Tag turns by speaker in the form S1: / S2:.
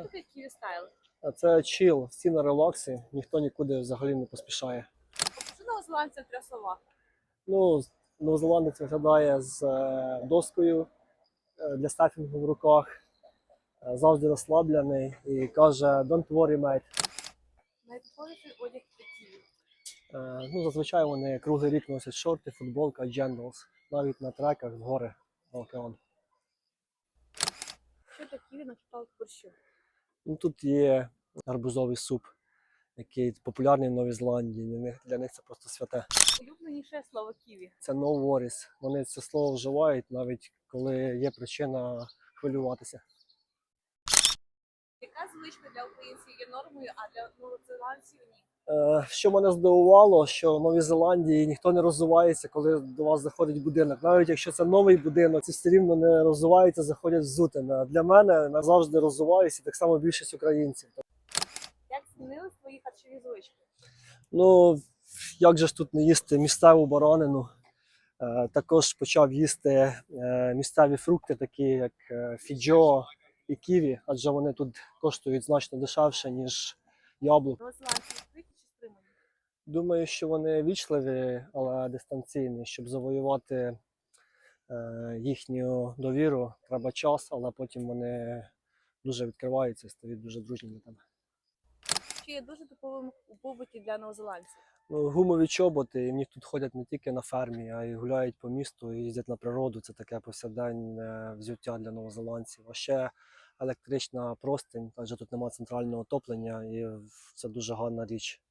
S1: Що таке Style?
S2: Це чіл, всі на релаксі, ніхто нікуди взагалі не поспішає.
S1: Що в трьох словах?
S2: Ну, новозеландець виглядає з е, доскою е, для стафінгу в руках, е, завжди розслаблений і каже Don't worry, mate.
S1: Найтиповіший одяг для
S2: Ну, зазвичай вони круглий рік носять шорти, футболка, джендлс, навіть на треках в гори в океан.
S1: Що для Kiwi на кшталт борщу?
S2: Ну, тут є гарбузовий суп, який популярний в Новій Зеландії. Для них, для них це просто святе.
S1: Улюбленіше слово ківі.
S2: Це no worries. Вони це слово вживають навіть коли є причина хвилюватися.
S1: Яка звичка для українців є нормою, а для новозеландців ні?
S2: Е, Що мене здивувало, що в Новій Зеландії ніхто не розвивається, коли до вас заходить будинок. Навіть якщо це новий будинок, це все рівно не розвиваються, заходять взутими. Для мене назавжди розвиваюся, так само більшість українців.
S1: Як змінились твої харчові звички?
S2: Ну як же ж тут не їсти місцеву баранину? Е, Також почав їсти е, місцеві фрукти, такі як фіджо і ківі, адже вони тут коштують значно дешевше, ніж яблук. Думаю, що вони вічливі, але дистанційні. Щоб завоювати е, їхню довіру, треба час, але потім вони дуже відкриваються і стають дуже дружні до тебе.
S1: Що є дуже типовим у побуті для новозеландців?
S2: Ну, гумові чоботи, і в них тут ходять не тільки на фермі, а й гуляють по місту і їздять на природу. Це таке повсякденне взуття для новозеландців. А ще електрична простинь, адже тут немає центрального отоплення, і це дуже гарна річ